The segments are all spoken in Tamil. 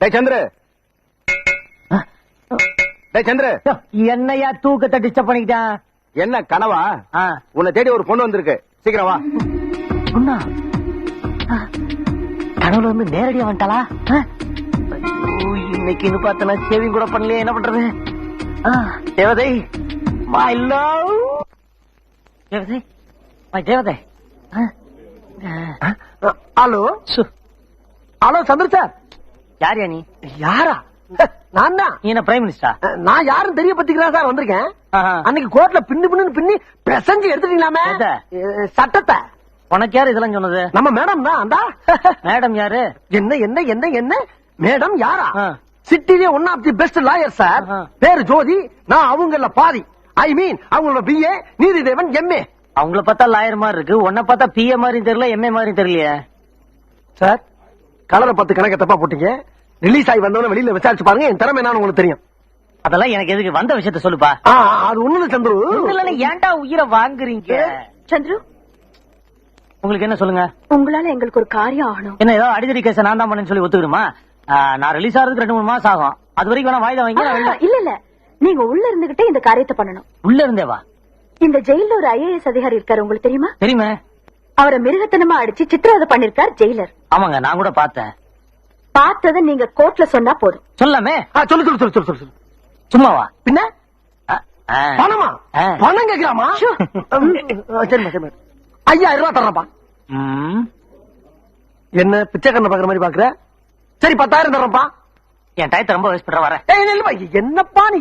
டேய் சந்திரு. டேய் சந்திரு. யோ, என்னையா தூக்கத்தை டிஸ்டர்ப் பண்ணிக்கிட்டான்? என்ன கனவா? உன்னை தேடி ஒரு பொண்ணு வந்திருக்கு. சீக்கிரம் வா. பொண்ணா? கனவுல வந்து நேரடியா வந்துட்டாளா? ஆ? ஐயோ, இன்னைக்குன்னு பார்த்தனா சேவிங் கூட பண்ணலையே என்ன பண்றது? தேவதை மை லவ் தேவதை மை தேவதை. ஹலோ? சு, ஹலோ சந்திர சார். யார்யா நீ? யாரா? நான் தான். நீ என்ன பிரைம் மினிஸ்டரா நான் யாரும் தெரிய பத்திக்கிறேன் சார் வந்திருக்கேன்? அன்னைக்கு கோர்ட்ல பின்னு பின்னு பின்னி பிரசஞ்சு எடுத்துட்டீங்களாமே? சட்டத்தை. உனக்கு யாரு இதெல்லாம் சொன்னது? நம்ம மேடம் தான் அந்தா. மேடம் யாரு? என்ன என்ன என்ன என்ன? மேடம் யாரா. சிட்டிலே one of the best lawyer sir. பேரு ஜோதி நான் அவங்கள பாதி. ஐ மீன் அவங்களோட பிஏ நீதிதேவன் எம்ஏ அவங்கள பார்த்தா லாயர் மாதிரி இருக்கு. உன்னை பார்த்தா பிஏ மாதிரியும் தெரியல எம்ஏ மாதிரியும் தெரியலையே. சார் கலரை பத்து கணக்க தப்பா போட்டீங்க. ரிலீஸ் ஆகி வந்தவன வெளியில விசாரிச்சு பாருங்க என் திறமை என்னன்னு உங்களுக்கு தெரியும். அதெல்லாம் எனக்கு எதுக்கு? வந்த விஷயத்த சொல்லுப்பா. ஆ, அது ஒண்ணு சந்துரு. இல்ல ஏன்டா உயிரை வாங்குறீங்க? சந்துரு. உங்களுக்கு என்ன சொல்லுங்க? உங்களால எங்களுக்கு ஒரு காரியம் ஆகணும். என்ன ஏதோ அடிதடி கேஸ் நான் தான் பண்ணேன்னு சொல்லி ஒத்துக்கிடுமா ஆ, நான் ரிலீஸ் ஆகிறதுக்கு ரெண்டு மூணு மாசம் ஆகும். அது வரைக்கும் வேணா வாய்தா வாங்கி இல்ல இல்ல. நீங்க உள்ள இருந்துகிட்டே இந்த காரியத்தை பண்ணணும். உள்ள இருந்தே வா. இந்த ஜெயில ஒரு ஐஏஎஸ் அதிகாரி இருக்காரு உங்களுக்கு தெரியுமா? தெரியுமே. அவரை மிருகத்தனமா அடிச்சு சித்திரவதை பண்ணிருக்கார் ஜெயிலர். ஆமாங்க நான் கூட பார்த்தேன். பார்த்ததை நீங்க கோர்ட்ல சொன்னா போதும். சொல்லாமே ஆ, சொல்லு சொல்லு சொல்லு சொல்லு சொல்லு சொல்லு. சும்மா வா பின்ன. பணமா. பணம் கேக்குறாமா? ஐயாயிரம் ரூபாய் தர்றப்பா என்ன பிச்சைக்கண்ண பாக்குற மாதிரி பாக்குற சரி பத்தாயிரம் தர்றப்பா என் டயத்தை ரொம்ப வேஸ்ட் பண்ற இல்லப்பா, என்னப்பா நீ?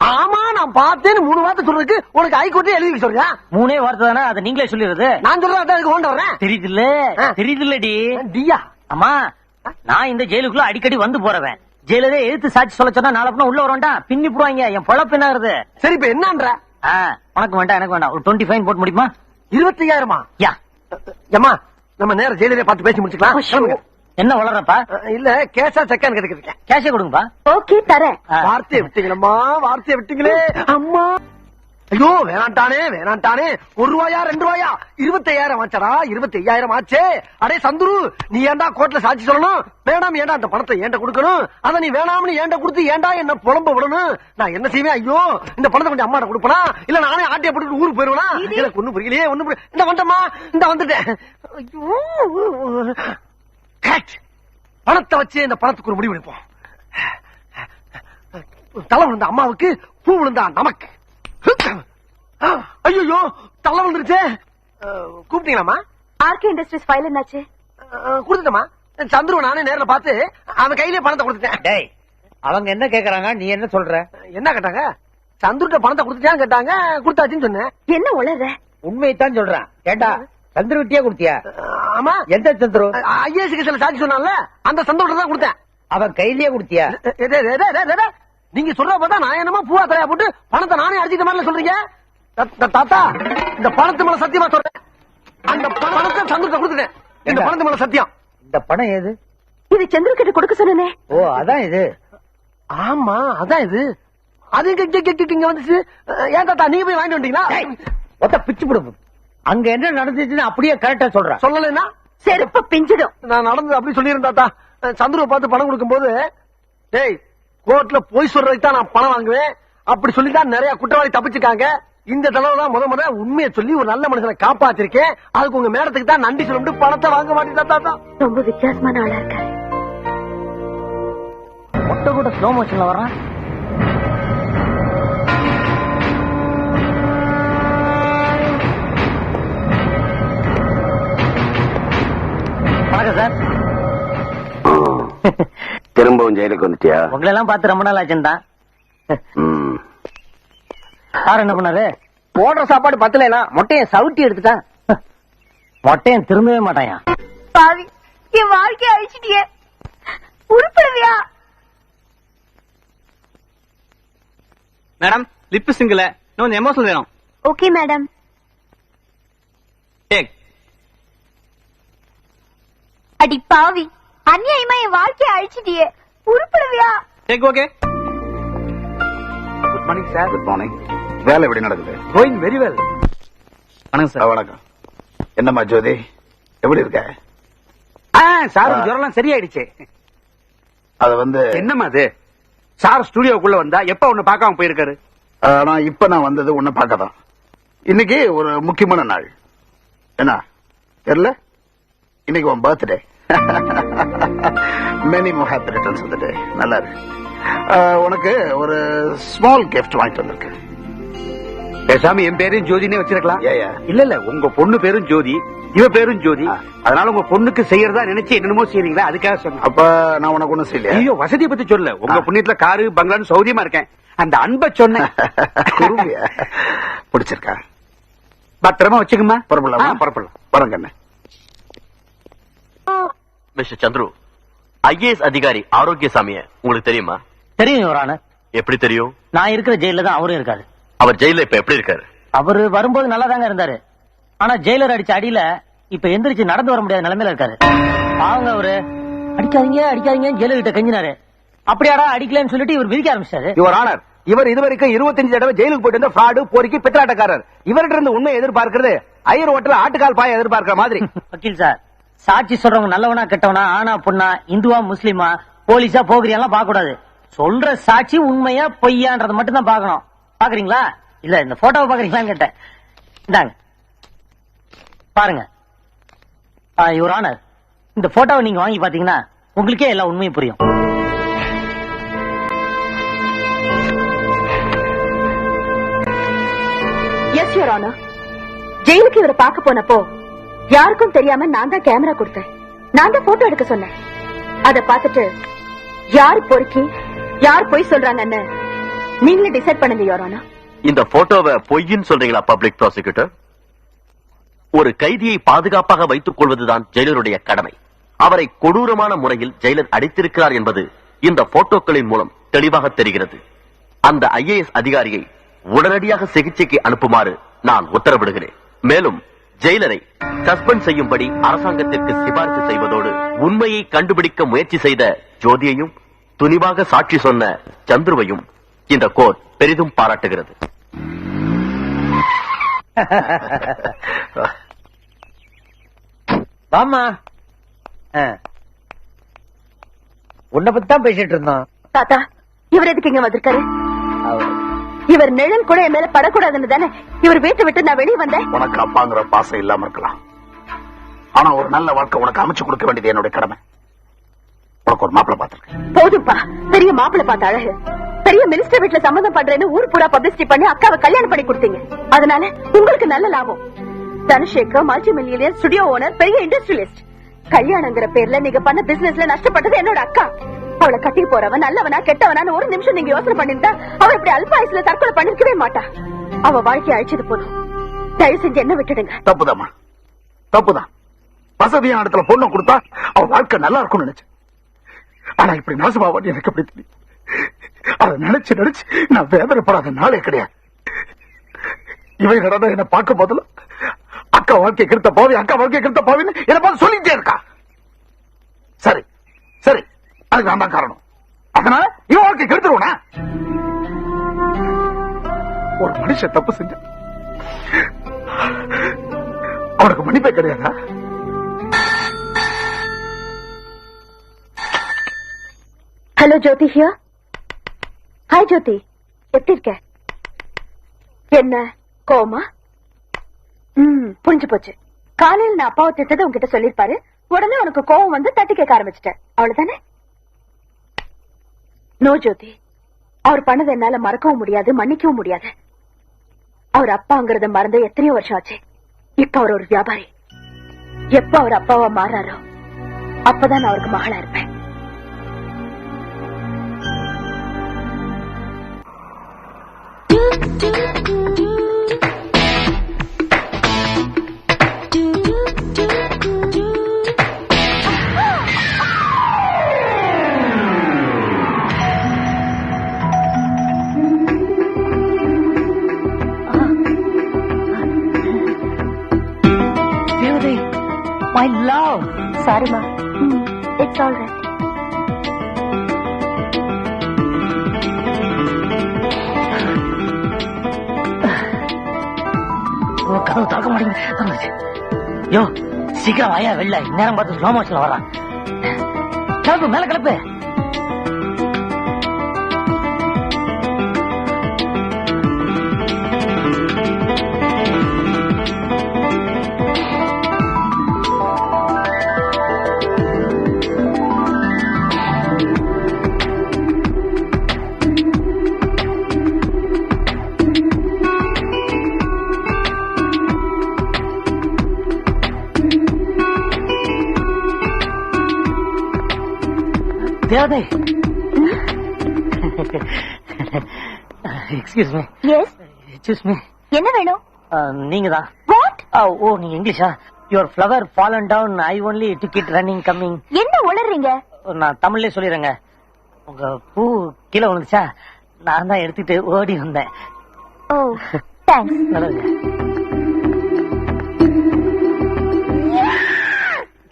ஆமா நான் பார்த்தேன்னு மூணு வார்த்தை சொல்றதுக்கு உனக்கு ஹைகோர்ட்டே எழுதி சொல்றியா? மூணே வார்த்தை தானே அதை நீங்களே சொல்லிடுறது. நான் சொல்றேன் அதான் கொண்டு வர்றேன். தெரியுதுல்ல ஆ. தெரியுதுல்லடி. டியா? அம்மா நான் இந்த ஜெயிலுக்குள்ள அடிக்கடி வந்து போறவன். ஜெயிலரே எழுத்து சாட்சி சொல்ல சொன்னா நாளை உள்ள வரேன்டா பின்னி போடுவாங்க என் பொழப்பு என்ன சரி இப்ப என்னன்ற? உனக்கு வேண்டாம் எனக்கு வேண்டாம். ஒரு டுவெண்ட்டி ஃபைன் போட்டு முடியுமா? இருபத்தி ஐயாயிரமா யா ஏமா நம்ம நேரம் ஜெயிலே பார்த்து பேசி முடிச்சுக்கலாம். என்ன வளர்றப்பா? இல்ல கேஷா செக்கான்னு கேட்டுக்கிட்டு கேஷே கொடுங்கப்பா. ஓகே தரேன். வார்த்தையை விட்டீங்களம்மா வார்த்தையை விட்டீங்களே அம்மா. ஐயோ வேணாண்டானே வேணாண்டானே ஒரு ரூபாயா ரெண்டு ரூபாயா? இருபத்தி ஐயாயிரம் ஆச்சடா? இருபத்தி ஐயாயிரம் ஆச்சே. அடே சந்துரு நீ ஏன்டா கோர்ட்ல சாட்சி சொல்லணும்? வேணாம் ஏன்டா அந்த பணத்தை ஏன்ட கொடுக்கணும்? அத நீ வேணாம்னு ஏன்ட கொடுத்து ஏன்டா என்ன புலம்ப விடணும்? நான் என்ன செய்வேன்? ஐயோ இந்த பணத்தை கொஞ்சம் அம்மாட்ட கொடுப்பனா? இல்ல நானே ஆட்டிய போட்டு ஊருக்கு போயிருவேனா? எனக்கு ஒண்ணு புரியலையே ஒண்ணு புரியல இந்த வந்துட்டமா இந்த வந்துட்டேன். ஐயோ. Cut. பணத்தை வச்சு இந்த பணத்துக்கு ஒரு முடிவு எடுப்போம். தலை விழுந்த அம்மாவுக்கு பூ விழுந்தா நமக்கு. ஐயோ தலை விழுந்துருச்சே. அஹ், கூப்பிட்டீங்களாம்மா? ஆர்கே இண்டஸ்ட்ரீஸ் ஃபைல் என்னாச்சு? அஹ், கொடுத்துட்டேம்மா. சந்துருவ நானே நேர்ல பார்த்து அவன் கையிலே பணத்தை கொடுத்துட்டேன். டேய் அவங்க என்ன கேக்குறாங்க? நீ என்ன சொல்ற? என்ன கேட்டாங்க? சந்துருட்ட பணத்தை கொடுத்துட்டான்னு கேட்டாங்க கொடுத்தாச்சுன்னு சொன்னேன். என்ன உளற உண்மையைத்தான் சொல்றான். ஏண்டா சந்திர விட்டியா கொடுத்தியா? ஆமா. எந்த சந்திரு? ஐஏஎஸ் கேஸ்ல சாட்சி சொன்னான்ல அந்த சந்தோஷம் தான் கொடுத்தேன். அவன் கையிலேயே கொடுத்தியா? நீங்க சொல்ற பார்த்தா நான் என்னமோ பூவா தலையா போட்டு பணத்தை நானே அடிச்சிட்ட மாதிரி சொல்றீங்க. தாத்தா இந்த பணத்து மேல சத்தியமா சொல்றேன். அந்த பணத்தை சந்துருட்ட கொடுத்துட்டேன். இந்த? பணத்து மேல சத்தியம். இந்த பணம் ஏது? இது சந்திர கிட்ட கொடுக்க சொன்னனே. ஓ அதான் இது. ஆமா அதான் இது. அது இங்க- வந்துச்சு. ஏன் தாத்தா நீங்க போய் வாங்கிட்டு வந்தீங்களா? ஒத்த பிச்சு போடு. அங்க என்ன நடந்துச்சுன்னு அப்படியே கரெக்டா சொல்றான் சொல்லலைன்னா? செருப்பு பிஞ்சிடும். நான் நடந்தது அப்படி சொல்லியிருந்தேன் தாத்தா அஹ், சந்துருவை பார்த்து பணம் கொடுக்கும்போது டேய் கோர்ட்ல போய் சொல்றதுக்கு தான் நான் பணம் வாங்குவேன். அப்படி சொல்லி தான் நிறைய குற்றவாளி தப்பிச்சுக்காங்க. இந்த தடவை தான் முத முத உண்மையை சொல்லி ஒரு நல்ல மனுஷனை காப்பாத்திருக்கேன். அதுக்கு உங்க மேடத்துக்கு தான் நன்றி சொல்லிட்டு பணத்தை வாங்க மாட்டேன் தாத்தா. ரொம்ப வித்தியாசமான ஆளா இருக்காரு. மொட்டை கூட ஸ்லோ மோஷன்ல வர்றான். வணக்கம் சார் திரும்பவும் ஜெயிலுக்கு வந்துட்டியா? உங்களை எல்லாம் பார்த்து ரொம்ப நாள் ஆச்சுன்னு தான். சார் என்ன பண்ணாரு? போடுற சாப்பாடு பத்தலைனா மொட்டையை சவுட்டி எடுத்துட்டான் மொட்டையன் திரும்பவே மாட்டாயா? பாவி என் வாழ்க்கைய அழிச்சிட்டியே. உருப்படுவியா மேடம் லிப் சிங்கிள் இன்னும் எமோஷனல் வேணும். ஓகே மேடம் டேக் அடி பாவி அநியாயமா என் வாழ்க்கைய அழிச்சிட்டியே. உருப்படுவியா? Take okay good morning sir good morning வேலை எப்படி நடக்குது? கோயிங் வெரி வெல் வணக்கம் சார் வணக்கம். என்னம்மா ஜோதி? எப்படி இருக்க? சார் ஆ. ஜுரம் சரியாயிடுச்சு. அது வந்து என்னம்மா அது? சார் ஸ்டுடியோக்குள்ள வந்தா எப்ப உன்னை பார்க்காம போயிருக்காரு? ஆனா இப்ப நான் வந்தது உன்னை பார்க்க தான் இன்னைக்கு ஒரு முக்கியமான நாள். என்ன? தெரியல? இன்னைக்கு உன் birthday many more happy returns of day நல்லா இருக்கு. உனக்கு ஒரு ஸ்மால் gift வாங்கிட்டு வந்திருக்கேன். பேசாம என் பேரையும் ஜோதினே வச்சிருக்கலாம்? இல்ல இல்ல உங்க பொண்ணு பேரும் ஜோதி இவ பேரும் ஜோதி. அதனால உங்க பொண்ணுக்கு செய்யறதா நினைச்சு என்னென்னமோ செய்றீங்களா? அதுக்காக சொன்னேன். அப்ப நான் உனக்கு ஒண்ணும் செய்யலையா? ஐயோ வசதியை பத்தி சொல்லல. உங்க. புண்ணியத்துல காரு பங்களான்னு சௌரியமா இருக்கேன். அந்த அன்பை சொன்னேன். பிடிச்சிருக்கா? பத்திரமா வச்சுக்கமா புறப்படலாமா? புறப்படலாம். வரங்க என்ன மிஸ்டர் சந்துரு ஐஏஎஸ் அதிகாரி ஆரோக்கியசாமிய உங்களுக்கு தெரியுமா? தெரியும் யுவரான எப்படி தெரியும்? நான் இருக்கிற ஜெயில தான் அவரும் இருக்காரு. அவர் ஜெயில இப்ப எப்படி இருக்காரு? அவரு வரும்போது நல்லா தாங்க இருந்தாரு. ஆனா ஜெயிலர் அடிச்ச அடியில இப்ப எந்திரிச்சு நடந்து வர முடியாத நிலைமையில இருக்காரு. அவங்க அவரு. அடிக்காதீங்க அடிக்காதீங்க ஜெயிலர் கிட்ட கெஞ்சினாரு. அப்படியாடா அடிக்கலன்னு சொல்லிட்டு இவர் விதிக்க ஆரம்பிச்சாரு யுவர் ஆனர் இவர் இதுவரைக்கும் இருபத்தஞ்சு தடவை ஜெயிலுக்கு போயிட்டு வந்த ஃப்ராடு பொறுக்கி பித்தலாட்டக்காரர். இவர்கிட்ட இருந்து உண்மை எதிர்பார்க்கிறது ஐயர் ஹோட்டல் ஆட்டுக்கால் பாய எதிர்பார்க்கிற மாதிரி. வக்கீல் சார் சாட்சி சொல்றவங்க நல்லவனா கெட்டவனா ஆனா பொண்ணா இந்துவா முஸ்லிமா போலீஸா போகிறியெல்லாம் பார்க்க கூடாது சொல்ற சாட்சி உண்மையா பொய்யான்றத மட்டும் தான் பாக்கணும் பாக்குறீங்களா இல்ல இந்த போட்டோவை பாக்குறீங்களான்னு கேட்டேன். இந்தாங்க. பாருங்க. யுவர் ஆனர் இந்த போட்டோவை நீங்க வாங்கி பாத்தீங்கன்னா உங்களுக்கே எல்லா உண்மையும் புரியும். எஸ் யுவர் ஆனர் ஜெயிலுக்கு இவரை பார்க்க போனப்போ யாருக்கும் தெரியாம நான் தான் கேமரா கொடுத்தேன். நான் தான் போட்டோ எடுக்க சொன்னேன். அத பார்த்துட்டு யார் பொறுக்கி யார் பொய் சொல்றாங்கன்னு நீங்களே டிசைட் பண்ணுங்க யோரானா இந்த போட்டோவை பொய்ன்னு சொல்றீங்களா பப்ளிக் ப்ராசிக்யூட்டர் ஒரு கைதியை பாதுகாப்பாக வைத்துக் கொள்வதுதான் ஜெயிலருடைய கடமை. அவரை கொடூரமான முறையில் ஜெயிலர் அடித்திருக்கிறார் என்பது இந்த போட்டோக்களின் மூலம் தெளிவாக தெரிகிறது. அந்த ஐஏஎஸ் அதிகாரியை உடனடியாக சிகிச்சைக்கு அனுப்புமாறு நான் உத்தரவிடுகிறேன். மேலும் ஜெயிலரை சஸ்பெண்ட் செய்யும்படி அரசாங்கத்திற்கு சிபாரிசு செய்வதோடு உண்மையை கண்டுபிடிக்க முயற்சி செய்த ஜோதியையும் துணிவாக சாட்சி சொன்ன சந்துருவையும் இந்த கோர்ட் பெரிதும் பாராட்டுகிறது. வாமா உன்னை பத்தி தான் பேசிட்டு இருந்தோம். தாத்தா இவர் எதுக்கு இங்க வந்திருக்காரு? இவர் நிழல் கூட என் மேல படக்கூடாதுன்னு தானே? இவர் வீட்டை விட்டு நான் வெளியே வந்தேன். உனக்கு அப்பாங்கிற பாசம் இல்லாம இருக்கலாம். ஆனா ஒரு நல்ல வாழ்க்கை உனக்கு அமைச்சு கொடுக்க வேண்டியது என்னுடைய கடமை. உனக்கு ஒரு மாப்பிள்ளை பார்த்திருக்கேன். போதும்பா. பெரிய மாப்பிள்ளை பார்த்த அழகு. பெரிய மினிஸ்டர் வீட்டுல சம்மந்தம் பண்றேன்னு ஊர் பூரா பப்ளிசிட்டி பண்ணி அக்காவை கல்யாணம் பண்ணி கொடுத்தீங்க. அதனால உங்களுக்கு நல்ல லாபம். Dhanushekar multi million studio owner பெரிய இண்டஸ்ட்ரியலிஸ்ட் கல்யாணங்கிற பேர்ல நீங்க பண்ண பிசினஸ்ல நஷ்டப்பட்டது என்னோட அக்கா. அவளை கட்டி போறவன் நல்லவனா கெட்டவனான்னு ஒரு நிமிஷம் நீங்க யோசனை பண்ணிருந்தா அவ இப்படி அல்பாயசுல தற்கொலை பண்ணிருக்கவே மாட்டா. அவ வாழ்க்கைய அழிச்சது போதும். தயவு செஞ்சு என்ன விட்டுடுங்க. தப்புதாமா தப்புதான். வசதியான இடத்துல பொண்ணு கொடுத்தா அவ வாழ்க்கை நல்லா இருக்கும்னு நினைச்சு ஆனா இப்படி நாசமாவான்னு எனக்கு அப்படி தெரியும்? அதை நினைச்சு நினைச்சு நான் வேதனைப்படாத நாளே கிடையாது. இவன் நடந்த என்ன பார்க்கும் போதுல அக்கா வாழ்க்கை கிருத்த பாவி அக்கா வாழ்க்கை கிருத்த பாவின்னு என்ன பார்த்து சொல்லிட்டே இருக்கா. சரி சரி. அதுக்கு நான் தான் காரணம். அதனால இவன் வாழ்க்கை கெடுத்துருவனா? ஒரு மனுஷன் தப்பு செஞ்ச அவனுக்கு மன்னிப்பே கிடையாதா? ஹலோ ஜோதி ஹியோ ஹாய் ஜோதி எப்படி இருக்க? என்ன? கோமா ம் புரிஞ்சு போச்சு. காலையில நான் அப்பாவை திட்டத்தை உங்ககிட்ட சொல்லிருப்பாரு உடனே உனக்கு கோவம் வந்து தட்டி கேட்க ஆரம்பிச்சிட்டேன். அவ்வளவுதானே? நோ ஜோதி. அவர் பண்ணதை என்னால மறக்கவும் முடியாது மன்னிக்கவும் முடியாது. அவர் அப்பாங்கிறத மறந்து எத்தனையோ வருஷம் ஆச்சு. இப்ப அவர் ஒரு வியாபாரி. எப்ப அவர் அப்பாவா மாறாரோ அப்பதான் நான் அவருக்கு மகளா இருப்பேன். தேவதை my love. Sorry, ma. Mm, it's all right. கதவு திறக்க மாட்டேங்குது திறந்துச்சு. யோ சீக்கிரம் வாயா வெளில நேரம் பார்த்து ஸ்லோ மோஷன்ல வரான் கிளப்பு மேல கிளப்பு தேவதை excuse me yes excuse me என்ன வேணும்? நீங்க தான் வாட் ஓ நீங்க இங்கிலீஷா? Your flower fallen down I only to kid running coming என்ன உளறீங்க? நான் தமிழ்லயே சொல்லிடுறேங்க உங்க பூ கீழே விழுந்துச்சா? நான் தான் எடுத்துட்டு ஓடி வந்தேன். ஓ தேங்க்ஸ் நல்லதுங்க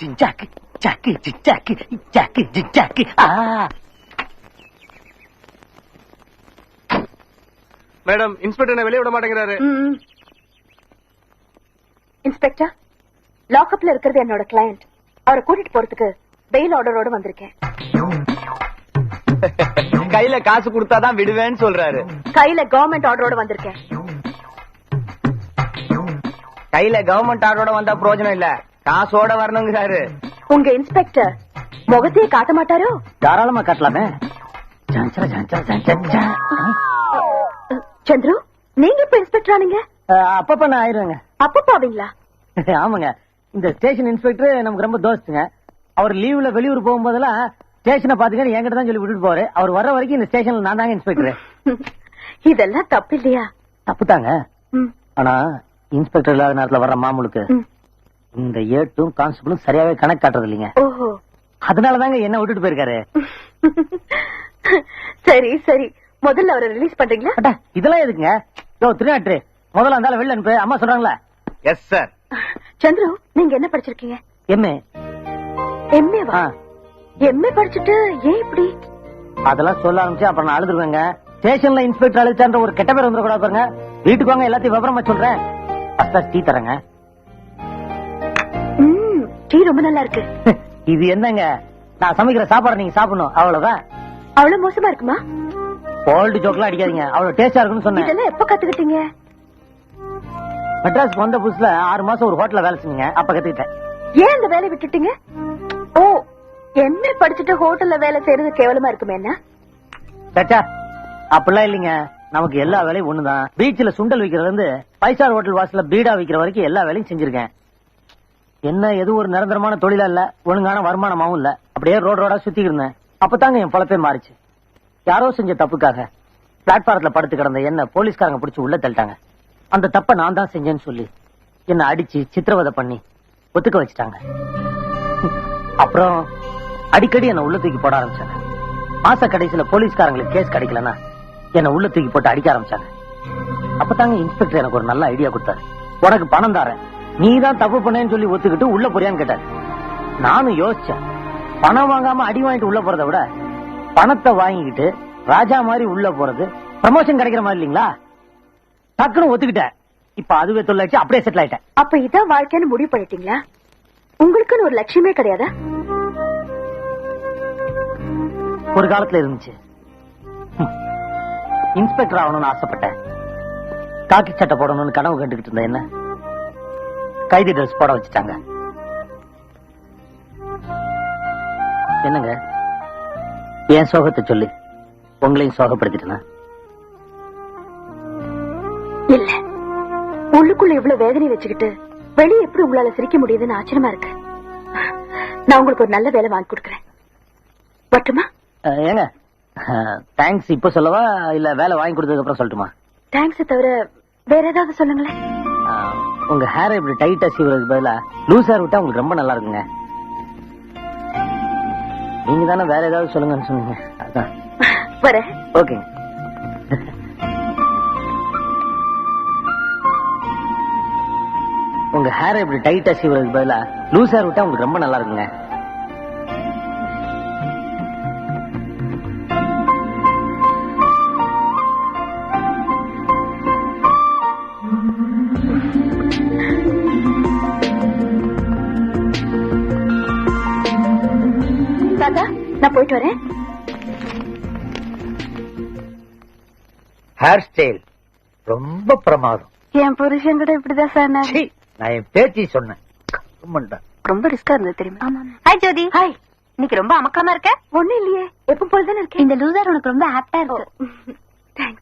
ஜிஞ்சாக்கு ஜாக்கு ஜிஞ்சாக்கு ஜாக்கு ஜிஞ்சாக்கு ஆ. மேடம் இன்ஸ்பெக்டர் வெளியே விட மாட்டேங்கிறாரு. இன்ஸ்பெக்டர் லாக்அப்ல இருக்கிறது என்னோட கிளையண்ட் அவரை கூட்டிட்டு போறதுக்கு பெயில் ஆர்டரோட வந்திருக்கேன். கையில காசு கொடுத்தாதான் விடுவேன்னு சொல்றாரு. கையில கவர்மெண்ட் ஆர்டரோட வந்திருக்கேன். கையில கவர்மெண்ட் ஆர்டரோட வந்தா பிரயோஜனம் இல்ல. காசோட வரணுங்கிறாரு. உங்க இன்ஸ்பெக்டர் முகத்தையே காட்ட மாட்டாரோ? தாராளமா காட்டலாமே. சந்துரு நீங்க இப்ப இன்ஸ்பெக்டர் ஆனீங்க அப்பப்ப நான் ஆயிருவேங்க. அப்ப பாவீங்களா? ஆமாங்க. இந்த ஸ்டேஷன் இன்ஸ்பெக்டர் நமக்கு ரொம்ப தோஸ்துங்க. அவர் லீவ்ல வெளியூர் போகும்போதெல்லாம் ஸ்டேஷனை பாத்துக்கன்னு என்கிட்ட தான் சொல்லி விட்டுட்டு போவாரு. அவர் வர்ற வரைக்கும் இந்த ஸ்டேஷன்ல நான் தாங்க இன்ஸ்பெக்டர். இதெல்லாம் தப்பு இல்லையா தப்புதாங்க ம், ஆனா இன்ஸ்பெக்டர் இல்லாத நேரத்துல வர்ற மாமூலுக்கு. இந்த ஏட்டும் கான்ஸ்டபிளும் சரியாவே கணக்கு காட்டுறது இல்லைங்க ஓஹோ. அதனாலதாங்க என்ன விட்டுட்டு போயிருக்காரு. சரி சரி. முதல்ல அவரை ரிலீஸ் பண்றீங்களா? இதெல்லாம் எதுக்குங்க? யோ திருநாட்டு முதல்ல இருந்தாலும் வெளில அனுப்பு. அம்மா சொல்றாங்களா? எஸ் சார் சந்துரு நீங்க என்ன படிச்சிருக்கீங்க? எம்ஏ எம்ஏவா எம்ஏ படிச்சுட்டு ஏன் இப்படி? அதெல்லாம் சொல்ல ஆரம்பிச்சு அப்புறம் நான் அழுதுருவேங்க. ஸ்டேஷன்ல இன்ஸ்பெக்டர் அழுத்தான்ற ஒரு கெட்ட பேர் வந்துடக்கூடாது பாருங்க. வீட்டுக்கு வாங்க எல்லாத்தையும் விவரமா சொல்றேன். ஃபர்ஸ்ட் டீ தரேங்க. டீ ரொம்ப நல்லா இருக்கு இது என்னங்க? நான் சமைக்கிற சாப்பாடு நீங்க சாப்பிடணும் அவ்வளவுதான். அவ்வளவு மோசமா இருக்குமா? ஓல்டு ஜோக்லாம் அடிக்காதீங்க அவ்வளவு டேஸ்டா இருக்குன்னு சொன்னேன். இதெல்லாம் எப்ப கத்துக்கிட்டீங்க? மெட்ராஸ் வந்த புதுசுல ஆறு மாசம் ஒரு ஹோட்டல்ல வேலை செஞ்சீங்க அப்ப கத்துக்கிட்டேன். ஏன் இந்த வேலையை விட்டுட்டீங்க? ஓ எம்ஏ படிச்சுட்டு ஹோட்டல்ல வேலை செய்யறது கேவலமா இருக்குமே என்ன? சச்சா அப்படிலாம் இல்லைங்க. நமக்கு எல்லா வேலையும் ஒண்ணுதான். பீச்ல சுண்டல் விக்கிறதுல இருந்து ஃபைவ் ஸ்டார் ஹோட்டல் வாசல்ல பீடா விக்கிற வரைக்கும் எல்லா வேலையும் செஞ்சிருக்கேன். என்ன எதுவும் ஒரு நிரந்தரமான தொழிலா இல்ல ஒழுங்கான வருமானமாவும் இல்ல. அப்படியே ரோடு ரோடா சுத்திட்டு இருந்தேன். அப்பதாங்க என் பழப்பே மாறிச்சு. யாரோ செஞ்ச தப்புக்காக பிளாட்பாரத்துல படுத்து கிடந்த என்ன போலீஸ்காரங்க பிடிச்சு உள்ள தள்ளிட்டாங்க. அந்த தப்ப நான் தான் செஞ்சேன்னு சொல்லி என்ன அடிச்சு சித்திரவதை பண்ணி ஒத்துக்க வச்சுட்டாங்க. அப்புறம் அடிக்கடி என்ன உள்ள தூக்கி போட ஆரம்பிச்சாங்க. மாச கடைசியில போலீஸ்காரங்களுக்கு கேஸ் கிடைக்கலன்னா என்ன உள்ள தூக்கி போட்டு அடிக்க ஆரம்பிச்சாங்க. அப்பதாங்க இன்ஸ்பெக்டர் எனக்கு ஒரு நல்ல ஐடியா கொடுத்தாரு. உனக்கு பணம் தாரேன். நீ தான் தப்பு பண்ணேன்னு சொல்லி ஒத்துக்கிட்டு உள்ள போறியான்னு கேட்டாரு. நானும் யோசிச்சேன். பணம் வாங்காம அடி வாங்கிட்டு உள்ள போறதை விட பணத்தை வாங்கிக்கிட்டு ராஜா மாதிரி உள்ள போறது ப்ரமோஷன் கிடைக்கிற மாதிரி இல்லீங்களா? டக்குன்னு ஒத்துக்கிட்டேன். இப்ப அதுவே தொழிலாச்சு அப்படியே செட்டில் ஆயிட்டேன். அப்ப இதான் வாழ்க்கைன்னு முடிவு பண்ணிட்டீங்களா? உங்களுக்குன்னு ஒரு லட்சியமே கிடையாதா? ஒரு காலத்துல இருந்துச்சு. இன்ஸ்பெக்டர் ஆகணும்னு ஆசைப்பட்டேன். காக்கி சட்டை போடணும்னு கனவு கண்டுகிட்டு இருந்தேன் என்ன? கைதி ட்ரெஸ் போட வச்சுட்டாங்க. என்னங்க? என் சோகத்தை சொல்லி. உங்களையும் சோகப்படுத்திட்டேனா? இல்ல. உள்ளுக்குள்ள இவ்வளவு வேதனை வச்சுக்கிட்டு வெளியே எப்படி உங்களால சிரிக்க முடியுதுன்னு ஆச்சரியமா இருக்கு. நான் உங்களுக்கு ஒரு நல்ல வேலை வாங்கி கொடுக்கறேன். பட்டுமா அஹ், ஏங்க? தேங்க்ஸ் இப்ப சொல்லவா? இல்ல வேலை வாங்கி கொடுத்ததுக்கு அப்புறம் சொல்லட்டுமா தேங்க்ஸ் தவிர வேற ஏதாவது சொல்லுங்களேன். உங்க ஹேர் இப்படி டைட்டா சீவுறதுக்கு பதிலா லூஸ் ஹேர் விட்டா உங்களுக்கு ரொம்ப நல்லா இருக்குங்க நீங்க தானே வேற ஏதாவது சொல்லுங்கன்னு சொன்னீங்க. அதான். வரேன். ஓகேங்க. உங்க ஹேர் இப்படி டைட்டா சீவுறதுக்கு பதிலா லூஸ் ஹேர் விட்டா உங்களுக்கு ரொம்ப நல்லா இருக்குங்க நான் போயிட்டு வரேன். ஹேர் ஸ்டைல் ரொம்ப பிரமாதம். என் புருஷன் கூட இப்படிதான் சார் நான் என் பேத்தி சொன்னேன். ரொம்ப ரிஸ்கா இருந்தது தெரியுமா? ஹாய் ஜோதி. ஹாய் இன்னைக்கு ரொம்ப அமக்கமா இருக்க? ஒண்ணு இல்லையே. எப்ப போலதானே இருக்கேன். இந்த லூசர் உனக்கு ரொம்ப ஆப்டா இருக்கு. தேங்க்ஸ்